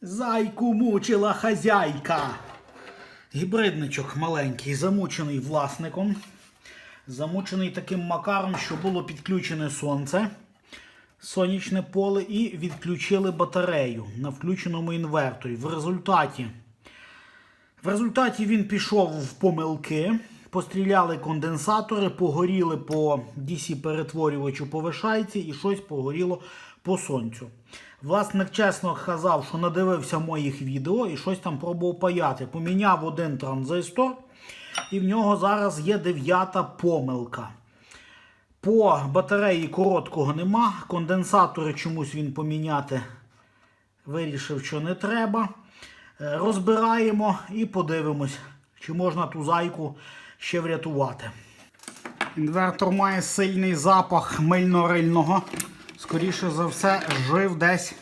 Зайку мучила хазяйка. Гібридничок маленький, замучений власником. Замучений таким макаром, що було підключене сонце, сонячне поле і відключили батарею на включеному інверторі. В результаті, в результаті він пішов в помилки. Постріляли конденсатори, погоріли по DC-перетворювачу по вишайці і щось погоріло по сонцю. Власник чесно казав, що надивився моїх відео і щось там пробував паяти. Поміняв один транзистор, і в нього зараз є дев'ята помилка. По батареї короткого нема. Конденсатори чомусь він поміняти вирішив, що не треба. Е, Розбираємо і подивимось, чи можна ту зайку ще врятувати. Інвертор має сильний запах мильно-рильного. Скоріше за все, жив десь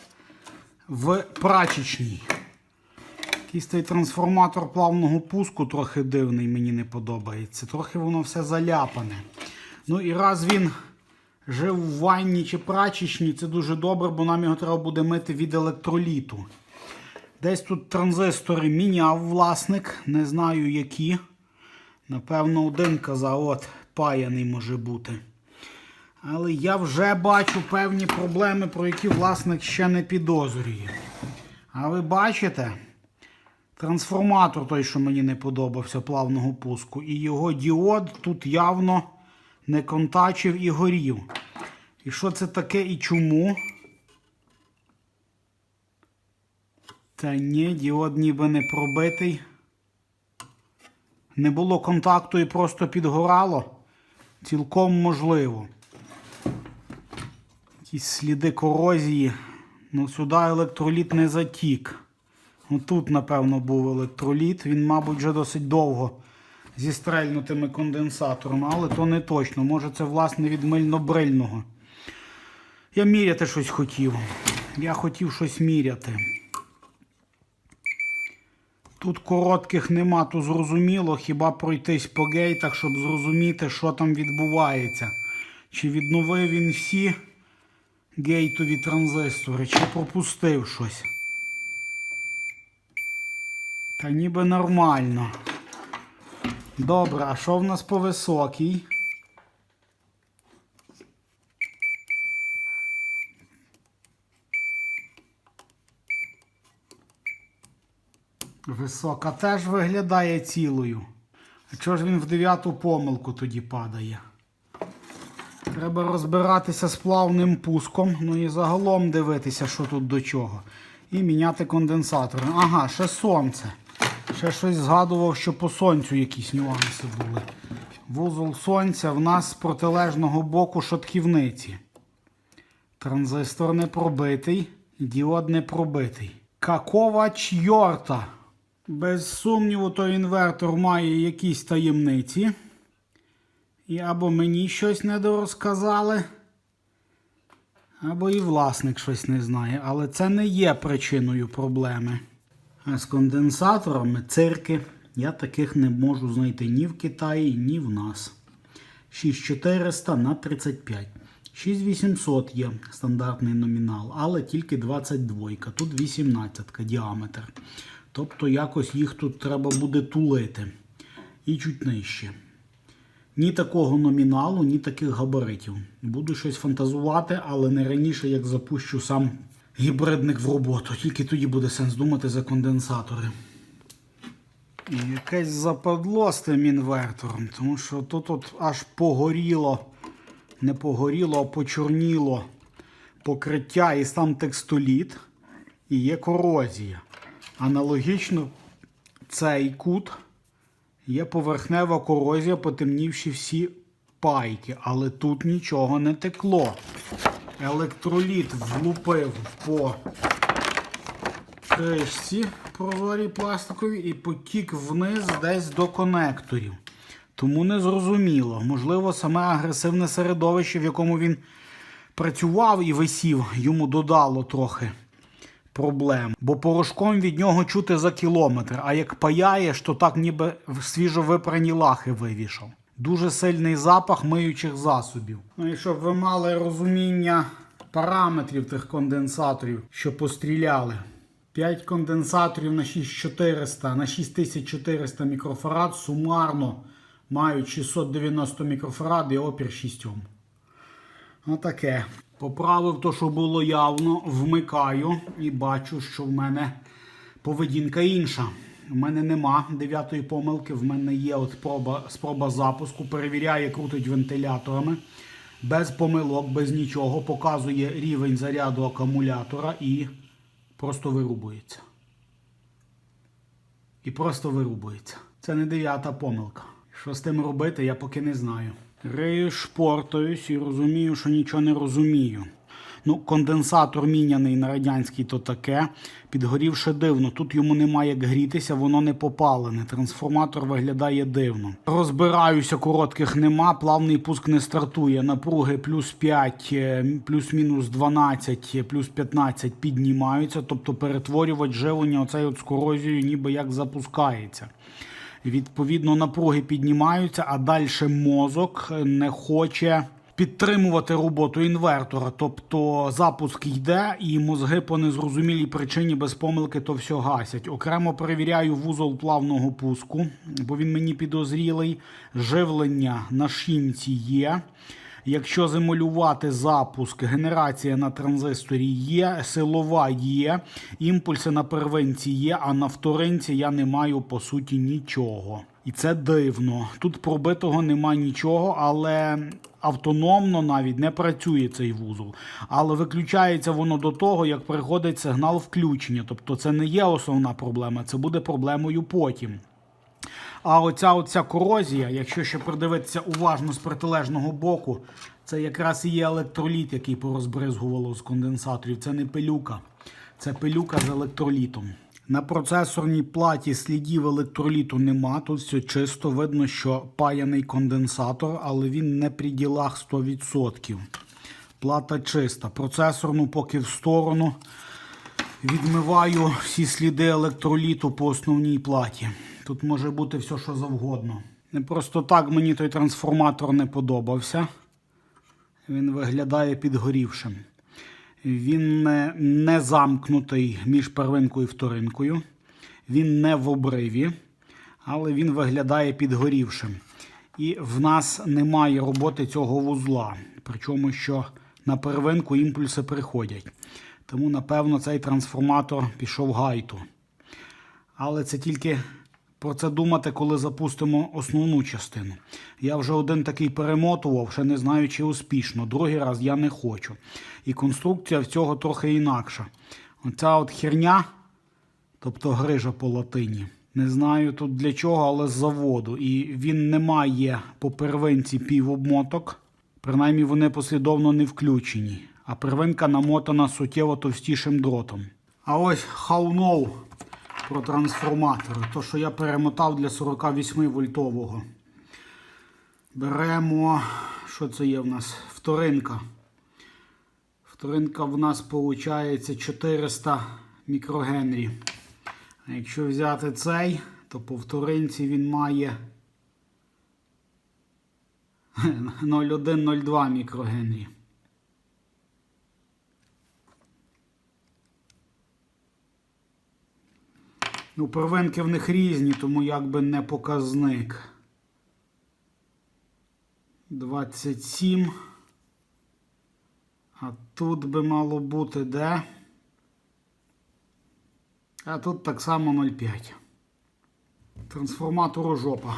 в прачечній. Якийсь той трансформатор плавного пуску трохи дивний, мені не подобається. Трохи воно все заляпане. Ну і раз він жив в ванні чи прачечній, це дуже добре, бо нам його треба буде мити від електроліту. Десь тут транзистори міняв власник, не знаю які. Напевно, один казав, от паяний може бути. Але я вже бачу певні проблеми, про які власник ще не підозрює. А ви бачите, трансформатор той, що мені не подобався плавного пуску, і його діод тут явно не контачив і горів. І що це таке і чому? Та ні, діод ніби не пробитий. Не було контакту і просто підгорало. Цілком можливо. Якісь сліди корозії. Ну, сюди електроліт не затік. Ну, тут, напевно, був електроліт. Він, мабуть, вже досить довго зі стрельнутими конденсаторами, але то не точно. Може, це, власне, від мильно-брильного. Я міряти щось хотів. Я хотів щось міряти. Тут коротких нема, то зрозуміло, хіба пройтись по гейтах, щоб зрозуміти, що там відбувається. Чи відновив він всі гейтові транзистори, чи пропустив щось. Та ніби нормально. Добре, а що в нас по високій? Висока теж виглядає цілою. А чого ж він в дев'яту помилку тоді падає? Треба розбиратися з плавним пуском, ну і загалом дивитися, що тут до чого. І міняти конденсатори. Ага, ще сонце. Ще щось згадував, що по сонцю якісь нюанси були. Вузол сонця в нас з протилежного боку шатхівниці. Транзистор не пробитий, діод не пробитий. Какова чьорта? Без сумніву, той інвертор має якісь таємниці. І або мені щось недорозказали, або і власник щось не знає. Але це не є причиною проблеми. А з конденсаторами цирки я таких не можу знайти ні в Китаї, ні в нас. 6400 на 35. 6800 є стандартний номінал, але тільки 22. Тут 18 діаметр. Тобто якось їх тут треба буде тулити. І чуть нижче. Ні такого номіналу, ні таких габаритів. Буду щось фантазувати, але не раніше, як запущу сам гібридник в роботу. Тільки тоді буде сенс думати за конденсатори. І якесь западло з тим інвертором, тому що тут от аж погоріло, не погоріло, а почорніло покриття і сам текстоліт, і є корозія. Аналогічно цей кут є поверхнева корозія, потемнівши всі пайки, але тут нічого не текло. Електроліт влупив по кришці прозорій пластиковій і потік вниз десь до конекторів. Тому не зрозуміло. Можливо, саме агресивне середовище, в якому він працював і висів, йому додало трохи проблем. Бо порошком від нього чути за кілометр, а як паяєш, то так ніби в випрані лахи вивішав. Дуже сильний запах миючих засобів. Ну і щоб ви мали розуміння параметрів тих конденсаторів, що постріляли. 5 конденсаторів на 6400, на 6400 мікрофарад сумарно мають 690 мікрофарад і опір 6 Ом. Отаке. Поправив то, що було явно, вмикаю і бачу, що в мене поведінка інша. У мене нема дев'ятої помилки, в мене є от проба, спроба запуску, перевіряє, крутить вентиляторами. Без помилок, без нічого, показує рівень заряду акумулятора і просто вирубується. І просто вирубується. Це не дев'ята помилка. Що з тим робити, я поки не знаю. Рию шпортаюсь і розумію, що нічого не розумію. Ну, конденсатор міняний на радянський, то таке. Підгорівши дивно. Тут йому немає як грітися, воно не попалене. Трансформатор виглядає дивно. Розбираюся, коротких нема, плавний пуск не стартує. Напруги плюс 5, е, плюс-мінус 12, е, плюс 15 піднімаються. Тобто перетворювач живлення оцей от з корозією ніби як запускається. Відповідно, напруги піднімаються, а далі мозок не хоче підтримувати роботу інвертора. Тобто запуск йде, і мозги по незрозумілій причині без помилки то все гасять. Окремо перевіряю вузол плавного пуску, бо він мені підозрілий. Живлення на шинці є. Якщо замалювати запуск, генерація на транзисторі є, силова є, імпульси на первинці є, а на вторинці я не маю по суті нічого. І це дивно. Тут пробитого нема нічого, але автономно навіть не працює цей вузол. Але виключається воно до того, як приходить сигнал включення. Тобто це не є основна проблема, це буде проблемою потім. А оця оця корозія, якщо ще придивитися уважно з протилежного боку, це якраз і є електроліт, який порозбризгувало з конденсаторів. Це не пилюка, це пилюка з електролітом. На процесорній платі слідів електроліту нема. Тут все чисто. Видно, що паяний конденсатор, але він не при ділах 100%. Плата чиста. Процесорну поки в сторону. Відмиваю всі сліди електроліту по основній платі. Тут може бути все, що завгодно. Не просто так мені той трансформатор не подобався. Він виглядає підгорівшим. Він не, замкнутий між первинкою і вторинкою. Він не в обриві, але він виглядає підгорівшим. І в нас немає роботи цього вузла. Причому, що на первинку імпульси приходять. Тому, напевно, цей трансформатор пішов гайту. Але це тільки про це думати, коли запустимо основну частину. Я вже один такий перемотував, ще не знаю, чи успішно. Другий раз я не хочу. І конструкція в цього трохи інакша. Оця от херня, тобто грижа по латині. Не знаю тут для чого, але з заводу. І він не має по первинці півобмоток. Принаймні вони послідовно не включені. А первинка намотана суттєво товстішим дротом. А ось know про трансформатори. То, що я перемотав для 48 вольтового. Беремо, що це є в нас? Вторинка. Вторинка в нас виходить 400 мікрогенрі. А якщо взяти цей, то по вторинці він має 0,1-0,2 мікрогенрі. Ну, первинки в них різні, тому якби не показник. 27. А тут би мало бути де? А тут так само 0,5. Трансформатору жопа.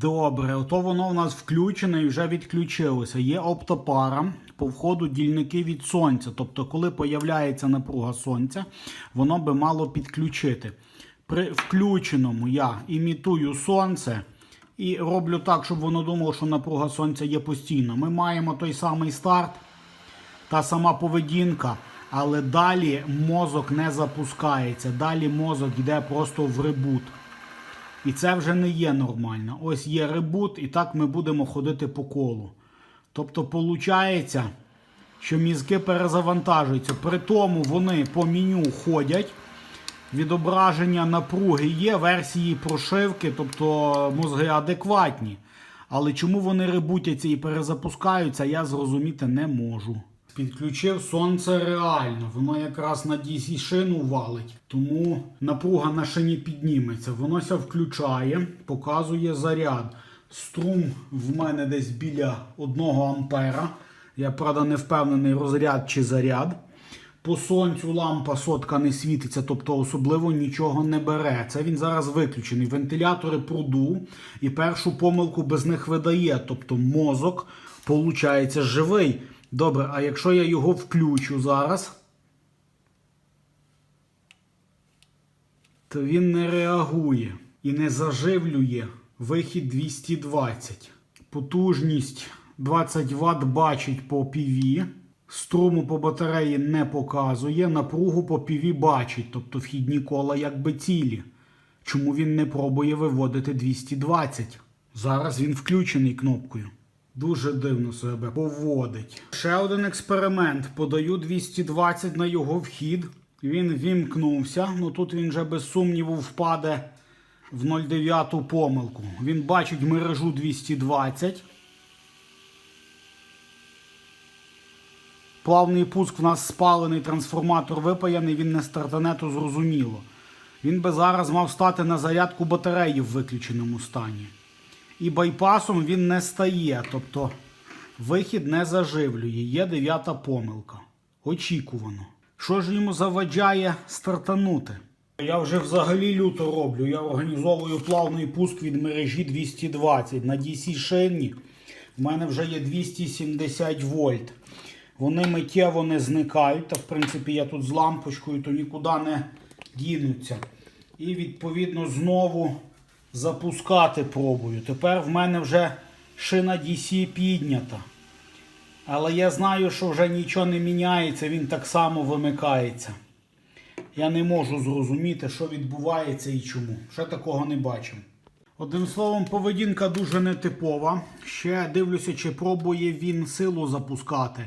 Добре, ото воно в нас включене і вже відключилося. Є оптопара по входу дільники від сонця. Тобто, коли появляється напруга сонця, воно би мало підключити. При включеному я імітую сонце і роблю так, щоб воно думало, що напруга сонця є постійно. Ми маємо той самий старт, та сама поведінка, але далі мозок не запускається. Далі мозок йде просто в ребут. І це вже не є нормально. Ось є ребут, і так ми будемо ходити по колу. Тобто, виходить, що мізки перезавантажуються. При тому вони по меню ходять. Відображення напруги є, версії прошивки, тобто мозги адекватні. Але чому вони ребутяться і перезапускаються, я зрозуміти не можу. Підключив сонце реально, воно якраз на DC шину валить, тому напруга на шині підніметься. Воно ся включає, показує заряд. Струм в мене десь біля 1 ампера. Я правда не впевнений, розряд чи заряд. По сонцю лампа сотка не світиться, тобто особливо нічого не бере. Це він зараз виключений. Вентилятори продув і першу помилку без них видає. Тобто мозок, получається, живий. Добре, а якщо я його включу зараз, то він не реагує і не заживлює вихід 220. Потужність 20 Вт бачить по PV. Струму по батареї не показує, напругу по PV бачить, тобто вхідні кола якби цілі. Чому він не пробує виводити 220? Зараз він включений кнопкою. Дуже дивно себе поводить. Ще один експеримент. Подаю 220 на його вхід. Він вімкнувся. Ну тут він вже без сумніву впаде в 0,9 помилку. Він бачить мережу 220. Плавний пуск в нас спалений, трансформатор випаяний, він не стартане, то зрозуміло. Він би зараз мав стати на зарядку батареї в виключеному стані. І байпасом він не стає, тобто вихід не заживлює. Є дев'ята помилка. Очікувано. Що ж йому заваджає стартанути? Я вже взагалі люто роблю. Я організовую плавний пуск від мережі 220 на DC шині. В мене вже є 270 вольт. Вони миттєво не зникають. Та в принципі я тут з лампочкою, то нікуди не дінуться. І відповідно знову запускати пробую. Тепер в мене вже шина DC піднята. Але я знаю, що вже нічого не міняється, він так само вимикається. Я не можу зрозуміти, що відбувається і чому. Ще такого не бачив. Одним словом, поведінка дуже нетипова. Ще дивлюся, чи пробує він силу запускати.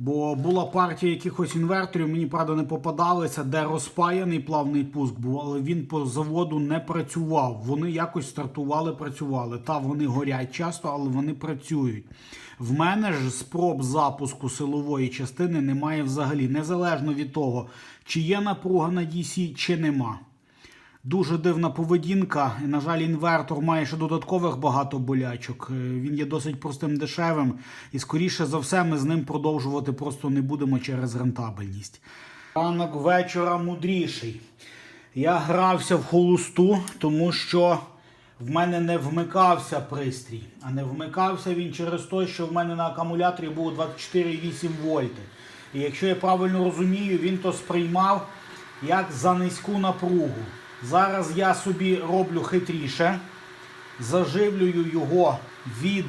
Бо була партія якихось інверторів, мені правда не попадалися, де розпаяний плавний пуск був, але він по заводу не працював. Вони якось стартували, працювали. Та вони горять часто, але вони працюють. В мене ж спроб запуску силової частини немає взагалі, незалежно від того, чи є напруга на DC, чи нема. Дуже дивна поведінка. На жаль, інвертор має ще додаткових багато болячок. Е, Він є досить простим дешевим, і скоріше за все, ми з ним продовжувати просто не будемо через рентабельність. Ранок вечора мудріший. Я грався в холосту, тому що в мене не вмикався пристрій. А не вмикався він через те, що в мене на акумуляторі було 24,8 вольти. І якщо я правильно розумію, він то сприймав як за низьку напругу. Зараз я собі роблю хитріше, заживлюю його від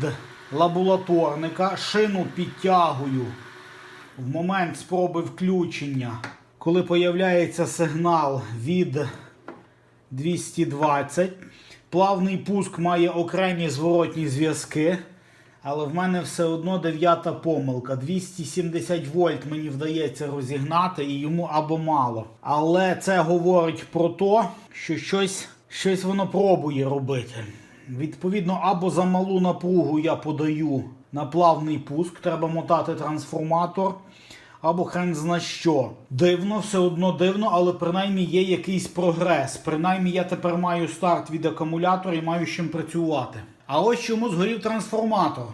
лабораторника, шину підтягую в момент спроби включення, коли появляється сигнал від 220. Плавний пуск має окремі зворотні зв'язки. Але в мене все одно дев'ята помилка. 270 вольт мені вдається розігнати і йому або мало. Але це говорить про те, що щось, щось воно пробує робити. Відповідно, або за малу напругу я подаю на плавний пуск, треба мотати трансформатор, або хрен зна що. Дивно, все одно дивно, але принаймні є якийсь прогрес. Принаймні я тепер маю старт від акумулятора і маю з чим працювати. А ось чому згорів трансформатор.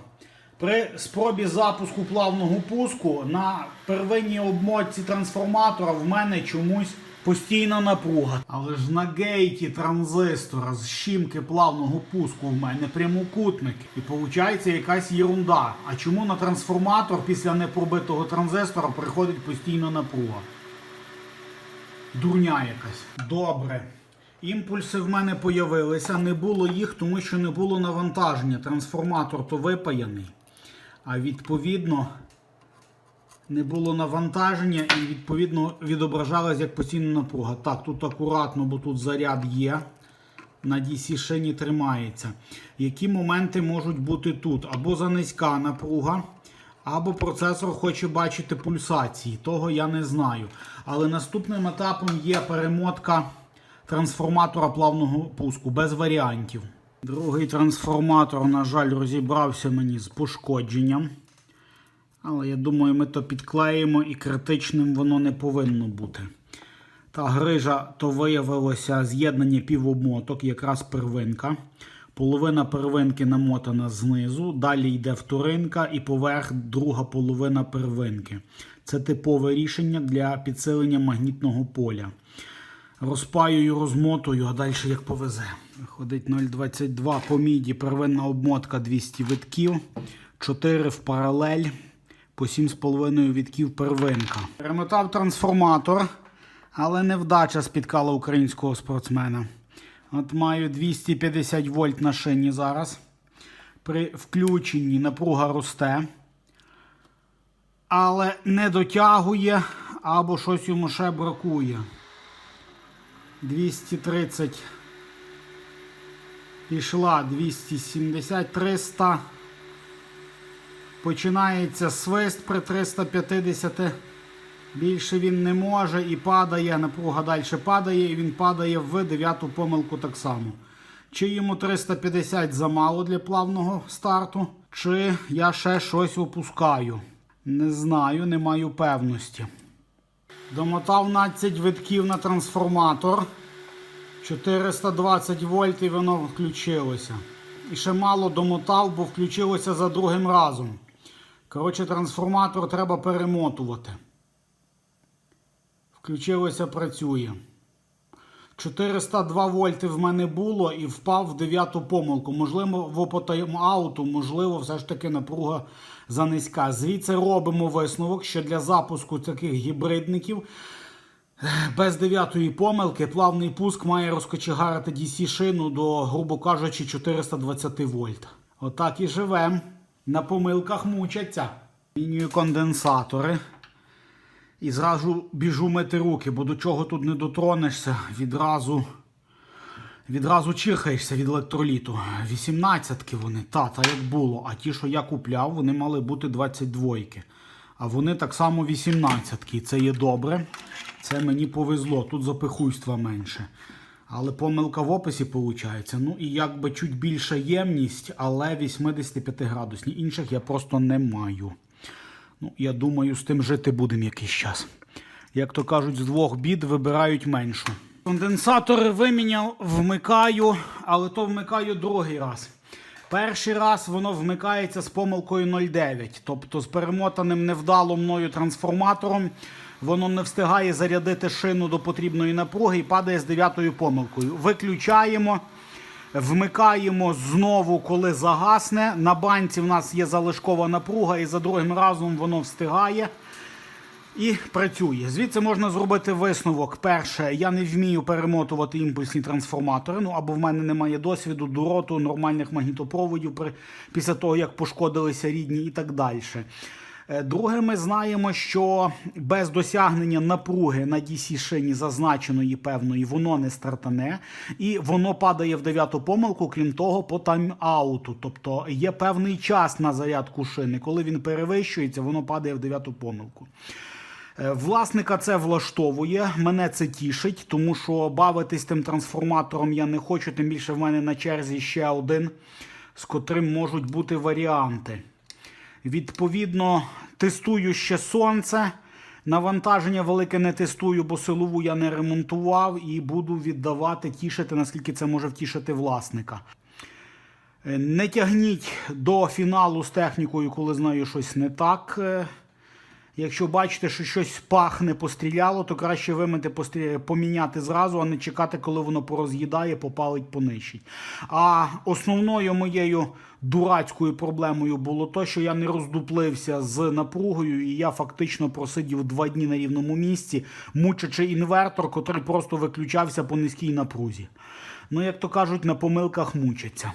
При спробі запуску плавного пуску на первинній обмотці трансформатора в мене чомусь постійна напруга. Але ж на гейті транзистора з щімки плавного пуску в мене прямокутник. І виходить якась єрунда. А чому на трансформатор після непробитого транзистора приходить постійна напруга? Дурня якась. Добре. Імпульси в мене появилися. Не було їх, тому що не було навантаження. Трансформатор то випаяний. А відповідно не було навантаження і відповідно відображалась як постійна напруга. Так, тут акуратно, бо тут заряд є. На DC шині тримається. Які моменти можуть бути тут? Або занизька напруга, або процесор хоче бачити пульсації. Того я не знаю. Але наступним етапом є перемотка трансформатора плавного пуску без варіантів. Другий трансформатор, на жаль, розібрався мені з пошкодженням. Але я думаю, ми то підклеїмо і критичним воно не повинно бути. Та грижа то виявилося з'єднання півобмоток, якраз первинка. Половина первинки намотана знизу, далі йде вторинка і поверх друга половина первинки. Це типове рішення для підсилення магнітного поля. Розпаюю, розмотую, а далі як повезе. Виходить 0,22 по міді, первинна обмотка 200 витків, 4 в паралель, по 7,5 вітків первинка. Перемотав трансформатор, але невдача спіткала українського спортсмена. От маю 250 вольт на шині зараз. При включенні напруга росте, але не дотягує або щось йому ще бракує. 230 пішла 270 300 починається свист при 350 більше він не може і падає напруга далі падає і він падає в дев'яту помилку так само. Чи йому 350 замало для плавного старту чи я ще щось опускаю? Не знаю не маю певності Домотав 12 витків на трансформатор. 420 вольт і воно включилося. І ще мало домотав, бо включилося за другим разом. Коротше, трансформатор треба перемотувати. Включилося, працює. 402 вольти в мене було і впав в дев'яту помилку. Можливо, по тайм-ауту, можливо, все ж таки напруга занизька. Звідси робимо висновок, що для запуску таких гібридників без дев'ятої помилки плавний пуск має розкочегарити DC шину до, грубо кажучи, 420 вольт. Отак і живемо. На помилках мучаться. Мінюю конденсатори. І зразу біжу мити руки, бо до чого тут не дотронешся, відразу відразу чихаєшся від електроліту. 18-ки вони, та, та як було. А ті, що я купляв, вони мали бути 22-ки. А вони так само 18-ки. Це є добре. Це мені повезло. Тут запихуйства менше. Але помилка в описі виходить. Ну і якби чуть більша ємність, але 85 градусні. Інших я просто не маю. Ну, я думаю, з тим жити будемо якийсь час. Як то кажуть, з двох бід вибирають меншу. Конденсатори виміняв, вмикаю, але то вмикаю другий раз. Перший раз воно вмикається з помилкою 0,9, тобто з перемотаним невдало мною трансформатором. Воно не встигає зарядити шину до потрібної напруги і падає з дев'ятою помилкою. Виключаємо. Вмикаємо знову, коли загасне. На банці в нас є залишкова напруга, і за другим разом воно встигає і працює. Звідси можна зробити висновок. Перше, я не вмію перемотувати імпульсні трансформатори. Ну або в мене немає досвіду, дуроту, нормальних магнітопроводів при, після того, як пошкодилися рідні і так далі. Е, Друге, ми знаємо, що без досягнення напруги на DC шині зазначеної певної, воно не стартане, і воно падає в дев'яту помилку, крім того, по тайм-ауту. Тобто є певний час на зарядку шини. Коли він перевищується, воно падає в дев'яту помилку. Е, Власника це влаштовує, мене це тішить, тому що бавитись тим трансформатором я не хочу, тим більше в мене на черзі ще один, з котрим можуть бути варіанти. Відповідно, тестую ще сонце. Навантаження велике не тестую, бо силову я не ремонтував і буду віддавати, тішити, наскільки це може втішити власника. Е, Не тягніть до фіналу з технікою, коли з нею щось не так. Якщо бачите, що щось пахне, постріляло, то краще вимити, поміняти зразу, а не чекати, коли воно пороз'їдає, попалить, понищить. А основною моєю дурацькою проблемою було то, що я не роздуплився з напругою, і я фактично просидів два дні на рівному місці, мучачи інвертор, котрий просто виключався по низькій напрузі. Ну, як то кажуть, на помилках мучаться.